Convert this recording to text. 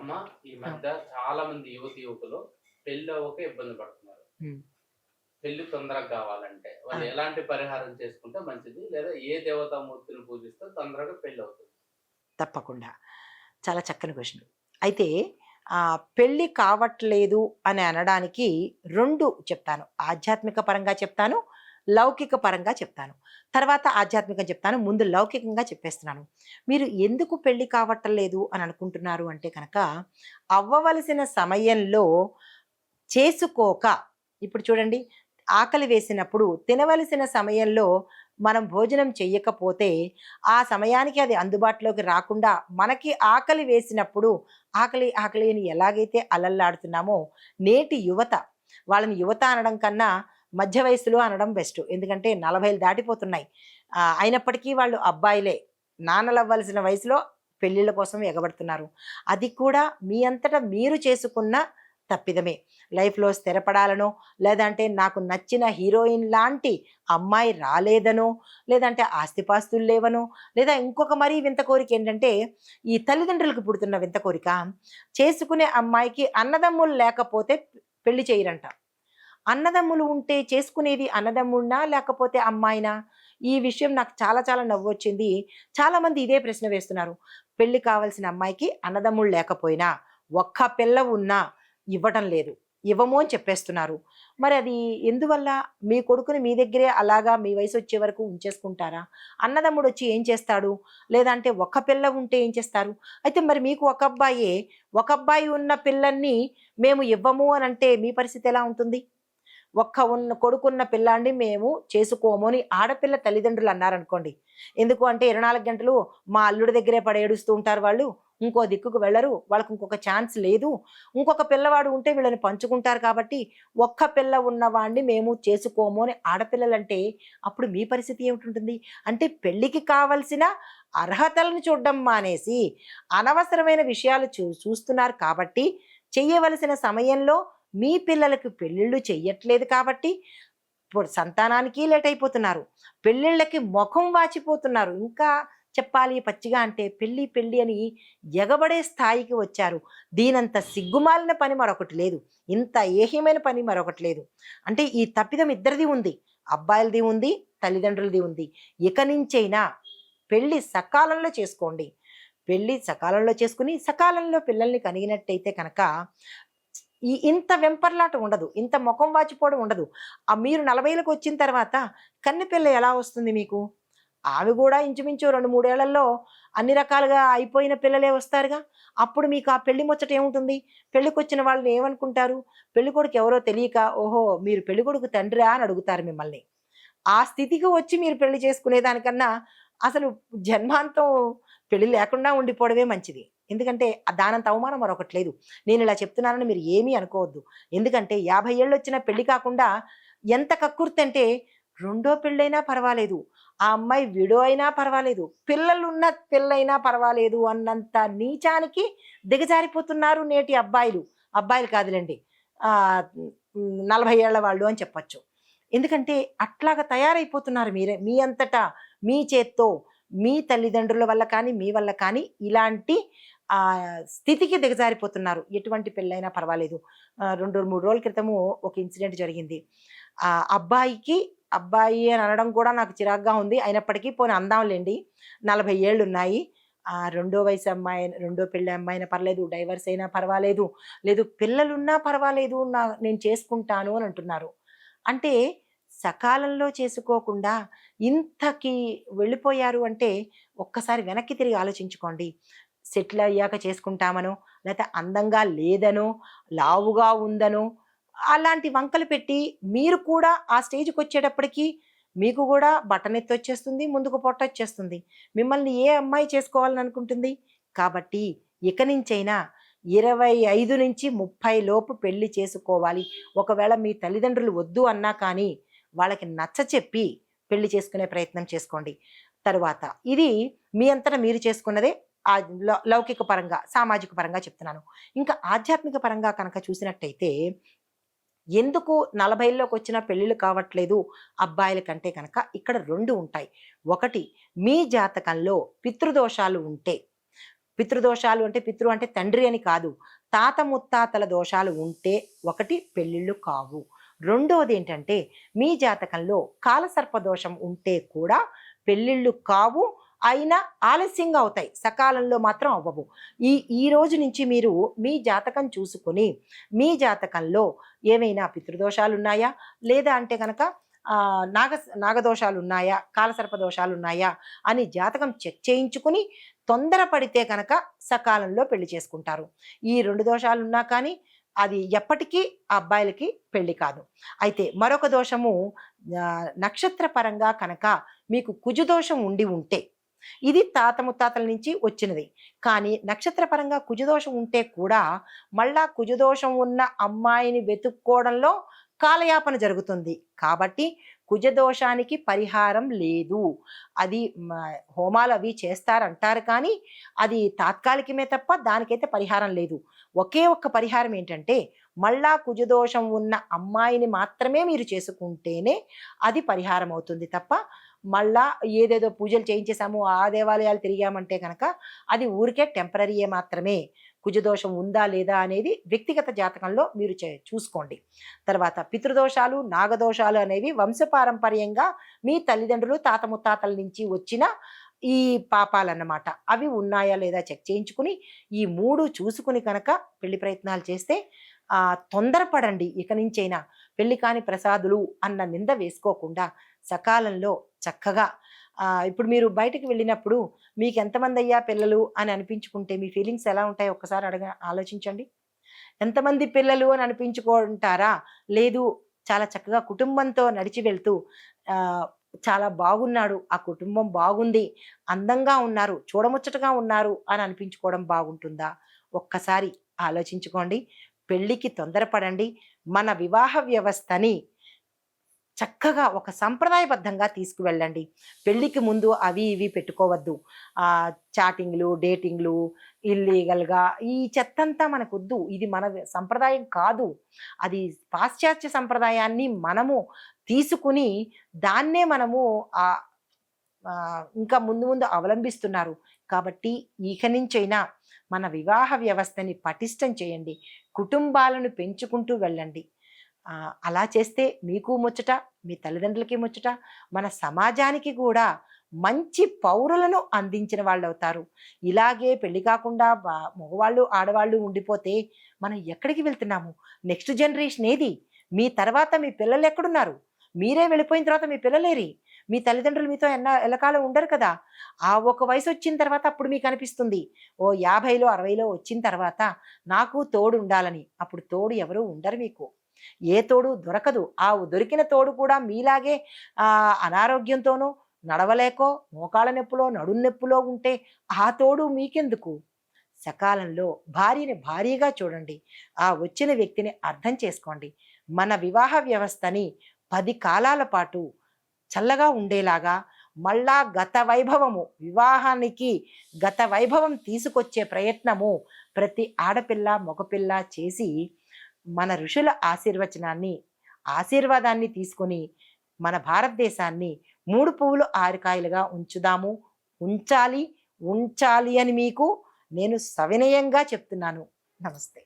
అమ్మ ఈ మధ్య చాలా మంది యువతి యువకులు పెళ్ళి అవ్వక ఇబ్బంది పడుతున్నారు. పెళ్ళి తొందరగా కావాలంటే వాళ్ళు. ఎలాంటి పరిహారం చేసుకుంటే మంచిది లేదా ఏ దేవతామూర్తిని పూజిస్తే తొందరగా పెళ్ళి అవుతుంది. తప్పకుండా. చాలా చక్కని క్వశ్చన్. అయితే ఆ, పెళ్ళి కావట్లేదు అని అనడానికి రెండు చెప్తాను. ఆధ్యాత్మిక పరంగా చెప్తాను లౌకిక పరంగా చెప్తాను. తర్వాత ఆధ్యాత్మికం చెప్తాను. ముందు లౌకికంగా చెప్పేస్తున్నాను. మీరు ఎందుకు పెళ్ళి కావట్లేదు అని అనుకుంటున్నారు అంటే కనుక అవ్వవలసిన సమయంలో చేసుకోక ఇప్పుడు చూడండి ఆకలి వేసినప్పుడు తినవలసిన సమయంలో మనం భోజనం చెయ్యకపోతే ఆ సమయానికి అది అందుబాటులోకి రాకుండా మనకి ఆకలి వేసినప్పుడు ఆకలి ఆకలిని ఎలాగైతే అలల్లాడుతున్నామో నేటి యువత వాళ్ళని యువత అనడం కన్నా మధ్య వయసులో అనడం బెస్ట్. ఎందుకంటే నలభైలు దాటిపోతున్నాయి. అయినప్పటికీ వాళ్ళు అబ్బాయిలే. నాన్నలవ్వాల్సిన వయసులో పెళ్ళిళ్ళ కోసం ఎగబడుతున్నారు. అది కూడా మీ అంతటా మీరు చేసుకున్న తప్పిదమే. లైఫ్లో స్థిరపడాలనో లేదంటే నాకు నచ్చిన హీరోయిన్ లాంటి అమ్మాయి రాలేదనో లేదంటే ఆస్తిపాస్తులు లేవనో లేదా ఇంకొక మరీ వింత కోరిక ఏంటంటే ఈ తల్లిదండ్రులకు పుడుతున్న వింత కోరిక చేసుకునే అమ్మాయికి అన్నదమ్ములు లేకపోతే పెళ్ళి చేయరంట. అన్నదమ్ములు ఉంటే చేసుకునేది అన్నదమ్ముడినా లేకపోతే అమ్మాయినా? ఈ విషయం నాకు చాలా చాలా నవ్వు వచ్చింది చాలామంది ఇదే ప్రశ్న వేస్తున్నారు. పెళ్ళి కావాల్సిన అమ్మాయికి అన్నదమ్ముళ్ళు లేకపోయినా ఒక్క పిల్ల ఉన్నా ఇవ్వటం లేదు. ఇవ్వము అని చెప్పేస్తున్నారు. మరి అది ఎందువల్ల? మీ కొడుకుని మీ దగ్గరే అలాగా మీ వయసు వచ్చే వరకు ఉంచేసుకుంటారా? అన్నదమ్ముడు వచ్చి ఏం చేస్తాడు? లేదంటే ఒక పిల్ల ఉంటే ఏం చేస్తారు? అయితే మరి మీకు ఒక అబ్బాయే ఒక అబ్బాయి ఉన్న పిల్లల్ని మేము ఇవ్వము అని అంటే మీ పరిస్థితి ఎలా ఉంటుంది? ఒక్క ఉన్న కొడుకున్న పిల్లాన్ని మేము చేసుకోము అని ఆడపిల్ల తల్లిదండ్రులు అన్నారనుకోండి. ఎందుకు అంటే ఇరవై నాలుగు గంటలు మా అల్లుడి దగ్గరే పడి ఏడుస్తూ ఉంటారు వాళ్ళు. ఇంకో దిక్కుకు వెళ్ళరు. వాళ్ళకు ఇంకొక ఛాన్స్ లేదు. ఇంకొక పిల్లవాడు ఉంటే వీళ్ళని పంచుకుంటారు కాబట్టి ఒక్క పిల్ల ఉన్నవాడిని మేము చేసుకోము అని ఆడపిల్లలంటే అప్పుడు మీ పరిస్థితి ఏమిటి అంటే పెళ్ళికి కావలసిన అర్హతలను చూడడం మానేసి అనవసరమైన విషయాలు చూ చూస్తున్నారు కాబట్టి చెయ్యవలసిన సమయంలో మీ పిల్లలకు పెళ్ళిళ్ళు చెయ్యట్లేదు కాబట్టి ఇప్పుడు సంతానానికి లేట్ అయిపోతున్నారు పెళ్ళిళ్ళకి ముఖం వాచిపోతున్నారు. ఇంకా చెప్పాలి పచ్చిగా అంటే పెళ్ళి పెళ్ళి అని ఎగబడే స్థాయికి వచ్చారు. దీనంత సిగ్గుమాలిన పని మరొకటి లేదు. ఇంత ఏహ్యమైన పని మరొకటి లేదు. అంటే ఈ తప్పిదం ఇద్దరిది ఉంది. అబ్బాయిలది ఉంది తల్లిదండ్రులది ఉంది. ఇక నుంచైనా పెళ్ళి సకాలంలో చేసుకోండి. పెళ్ళి సకాలంలో చేసుకుని సకాలంలో పిల్లల్ని కనిగినట్టయితే కనుక ఈ ఇంత వెంపర్లాట ఉండదు. ఇంత ముఖం వాచిపోవడం ఉండదు. ఆ మీరు నలభైలకు వచ్చిన తర్వాత కన్నెపిల్ల ఎలా వస్తుంది మీకు? ఆమె కూడా ఇంచుమించు రెండు మూడేళ్ళలో అన్ని రకాలుగా అయిపోయిన పిల్లలే వస్తారుగా. అప్పుడు మీకు ఆ పెళ్ళి ముచ్చట ఏముంటుంది? పెళ్ళికి వచ్చిన వాళ్ళని ఏమనుకుంటారు? పెళ్ళికొడుకు ఎవరో తెలియక ఓహో మీరు పెళ్ళికొడుకు తండ్రి తండ్రా అని అడుగుతారు మిమ్మల్ని. ఆ స్థితికి వచ్చి మీరు పెళ్ళి చేసుకునే దానికన్నా అసలు జన్మాంతం పెళ్ళి లేకుండా ఉండిపోవడమే మంచిది. ఎందుకంటే దానంత అవమానం మరొకటి లేదు. నేను ఇలా చెప్తున్నానని మీరు ఏమీ అనుకోవద్దు. ఎందుకంటే యాభై ఏళ్ళు వచ్చిన పెళ్ళి కాకుండా ఎంత కక్కుర్తి అంటే రెండో పెళ్ళైనా పర్వాలేదు ఆ అమ్మాయి విడో అయినా పర్వాలేదు పిల్లలున్న పిల్లైనా పర్వాలేదు అన్నంత నీచానికి దిగజారిపోతున్నారు నేటి అబ్బాయిలు. అబ్బాయిలు కాదులేండి నలభై ఏళ్ళ వాళ్ళు అని చెప్పచ్చు. ఎందుకంటే అట్లాగా తయారైపోతున్నారు మీరే మీ అంతటా మీ చేత్తో మీ తల్లిదండ్రుల వల్ల కానీ మీ వల్ల కానీ ఇలాంటి ఆ స్థితికి దిగజారిపోతున్నారు. ఎటువంటి పెళ్ళైనా పర్వాలేదు. రెండు మూడు రోజుల క్రితము ఒక ఇన్సిడెంట్ జరిగింది. ఆ అబ్బాయికి అబ్బాయి అని అనడం కూడా నాకు చిరాగ్గా ఉంది. అయినప్పటికీ పోనీ అందాంలేండి నలభై ఏళ్ళు ఉన్నాయి ఆ రెండో వయసు అమ్మాయి రెండో పెళ్ళి అమ్మాయినా పర్లేదు. డైవర్స్ అయినా పర్వాలేదు. లేదు పిల్లలున్నా పర్వాలేదు. నా నేను చేసుకుంటాను అని అంటున్నారు. అంటే సకాలంలో చేసుకోకుండా ఇంతకి వెళ్ళిపోయారు అంటే ఒక్కసారి వెనక్కి తిరిగి ఆలోచించుకోండి. సెటిల్ అయ్యాక చేసుకుంటామనో లేకపోతే అందంగా లేదనో లావుగా ఉందనో అలాంటి వంకలు పెట్టి మీరు కూడా ఆ స్టేజ్కి వచ్చేటప్పటికి మీకు కూడా బట్టనెత్తి వచ్చేస్తుంది ముందుకు పొట్ట వచ్చేస్తుంది మిమ్మల్ని ఏ అమ్మాయి చేసుకోవాలని అనుకుంటుంది కాబట్టి ఇక నుంచైనా ఇరవై ఐదు నుంచి ముప్పై లోపు పెళ్ళి చేసుకోవాలి. ఒకవేళ మీ తల్లిదండ్రులు వద్దు అన్నా కానీ వాళ్ళకి నచ్చ చెప్పి పెళ్ళి చేసుకునే ప్రయత్నం చేసుకోండి. తరువాత ఇది మీ అంతటా మీరు చేసుకున్నదే లౌకిక పరంగా సామాజిక పరంగా చెప్తున్నాను. ఇంకా ఆధ్యాత్మిక పరంగా కనుక చూసినట్టయితే ఎందుకు నలభైలోకి వచ్చిన పెళ్ళిళ్ళు కావట్లేదు అబ్బాయిల కంటే కనుక ఇక్కడ రెండు ఉంటాయి. ఒకటి మీ జాతకంలో పితృదోషాలు ఉంటే పితృదోషాలు అంటే పితృ అంటే తండ్రి అని కాదు తాత ముత్తాతల దోషాలు ఉంటే ఒకటి పెళ్ళిళ్ళు కావు. రెండవది ఏంటంటే మీ జాతకంలో కాలసర్ప దోషం ఉంటే కూడా పెళ్ళిళ్ళు కావు అయినా ఆలస్యంగా అవుతాయి. సకాలంలో మాత్రం అవ్వవు. ఈ ఈ రోజు నుంచి మీరు మీ జాతకం చూసుకొని మీ జాతకంలో ఏమైనా పితృదోషాలు ఉన్నాయా లేదా అంటే కనుక నాగ నాగదోషాలు ఉన్నాయా కాలసర్ప దోషాలు ఉన్నాయా అని జాతకం చెక్ చేయించుకుని తొందరపడితే కనుక సకాలంలో పెళ్ళి చేసుకుంటారు. ఈ రెండు దోషాలు ఉన్నా కానీ అది ఎప్పటికీ ఆ అబ్బాయిలకి పెళ్ళి కాదు. అయితే మరొక దోషము నక్షత్ర పరంగా కనుక మీకు కుజుదోషం ఉండి ఉంటే ఇది తాత ముత్తాతల నుంచి వచ్చినది. కానీ నక్షత్ర పరంగా కుజదోషం ఉంటే కూడా మళ్ళా కుజదోషం ఉన్న అమ్మాయిని వెతుక్కోవడంలో కాలయాపన జరుగుతుంది. కాబట్టి కుజదోషానికి పరిహారం లేదు. అది హోమాలు అవి చేస్తారంటారు కానీ అది తాత్కాలికమే తప్ప దానికైతే పరిహారం లేదు. ఒకే ఒక్క పరిహారం ఏంటంటే మళ్ళా కుజదోషం ఉన్న అమ్మాయిని మాత్రమే మీరు చేసుకుంటేనే అది పరిహారం అవుతుంది తప్ప మళ్ళా ఏదేదో పూజలు చేయించేసాము ఆ దేవాలయాలు తిరిగామంటే కనుక అది ఊరికే టెంపరీయే మాత్రమే. కుజదోషం ఉందా లేదా అనేది వ్యక్తిగత జాతకంలో మీరు చే చూసుకోండి. తర్వాత పితృదోషాలు నాగదోషాలు అనేవి వంశపారంపర్యంగా మీ తల్లిదండ్రులు తాత ముత్తాతల నుంచి వచ్చిన ఈ పాపాలన్నమాట. అవి ఉన్నాయా లేదా చెక్ చేయించుకుని ఈ మూడు చూసుకుని కనుక పెళ్ళి ప్రయత్నాలు చేస్తే తొందరపడండి ఇక నుంచైనా. పెళ్ళి కాని ప్రసాదులు అన్న నింద వేసుకోకుండా సకాలంలో చక్కగా ఇప్పుడు మీరు బయటకు వెళ్ళినప్పుడు మీకు ఎంతమంది అయ్యా పిల్లలు అని అనిపించుకుంటే మీ ఫీలింగ్స్ ఎలా ఉంటాయి ఒక్కసారి అడగ ఆలోచించండి. ఎంతమంది పిల్లలు అని అనిపించుకుంటారా? లేదు చాలా చక్కగా కుటుంబంతో నడిచి వెళ్తూ చాలా బాగున్నాడు ఆ కుటుంబం బాగుంది అందంగా ఉన్నారు చూడముచ్చటగా ఉన్నారు అని అనిపించుకోవడం బాగుంటుందా? ఒక్కసారి ఆలోచించుకోండి. పెళ్ళికి తొందరపడండి. మన వివాహ వ్యవస్థని చక్కగా ఒక సంప్రదాయబద్ధంగా తీసుకువెళ్ళండి. పెళ్ళికి ముందు అవి ఇవి పెట్టుకోవద్దు. ఆ చాటింగ్లు డేటింగ్లు ఇల్లీగల్గా ఈ చెత్తంతా మనకొద్దు. ఇది మన సంప్రదాయం కాదు. అది పాశ్చాత్య సంప్రదాయాన్ని మనము తీసుకుని దాన్నే మనము ఇంకా ముందు ముందు అవలంబిస్తున్నారు. కాబట్టి ఇక నుంచైనా మన వివాహ వ్యవస్థని పటిష్టం చేయండి. కుటుంబాలను పెంచుకుంటూ వెళ్ళండి. అలా చేస్తే మీకు ముచ్చట మీ తల్లిదండ్రులకి ముచ్చట మన సమాజానికి కూడా మంచి పౌరులను అందించిన వాళ్ళు అవుతారు ఇలాగే పెళ్ళి కాకుండా మగవాళ్ళు ఆడవాళ్ళు ఉండిపోతే మనం ఎక్కడికి వెళ్తున్నాము? నెక్స్ట్ జనరేషన్ ఏది? మీ తర్వాత మీ పిల్లలు ఎక్కడున్నారు? మీరే వెళ్ళిపోయిన తర్వాత మీ పిల్లలేరి? మీ తల్లిదండ్రులు మీతో ఎన్న ఎల్లకాలం ఉండరు కదా. ఆ ఒక వయసు వచ్చిన తర్వాత అప్పుడు మీకు అనిపిస్తుంది ఓ యాభైలో అరవైలో వచ్చిన తర్వాత నాకు తోడు ఉండాలని. అప్పుడు తోడు ఎవరు ఉండరు మీకు. ఏ తోడు దొరకదు. ఆ దొరికిన తోడు కూడా మీలాగే ఆ నడవలేకో మోకాళ్ళ నొప్పులో నడుం నొప్పులో ఉంటే ఆ తోడు మీకెందుకు? సకాలంలో భార్యని భారీగా చూడండి. ఆ వచ్చిన వ్యక్తిని అర్థం చేసుకోండి. మన వివాహ వ్యవస్థని పది కాలాల పాటు చల్లగా ఉండేలాగా మళ్ళా గత వైభవము వివాహానికి గత వైభవం తీసుకొచ్చే ప్రయత్నము ప్రతి ఆడపిల్ల మగపిల్ల చేసి మన ఋషుల ఆశీర్వచనాన్ని ఆశీర్వాదాన్ని తీసుకొని మన భారతదేశాన్ని మూడు పువ్వులు ఆరికాయలుగా ఉంచుదాము. ఉంచాలి ఉంచాలి అని మీకు నేను సవినయంగా చెప్తున్నాను. నమస్తే.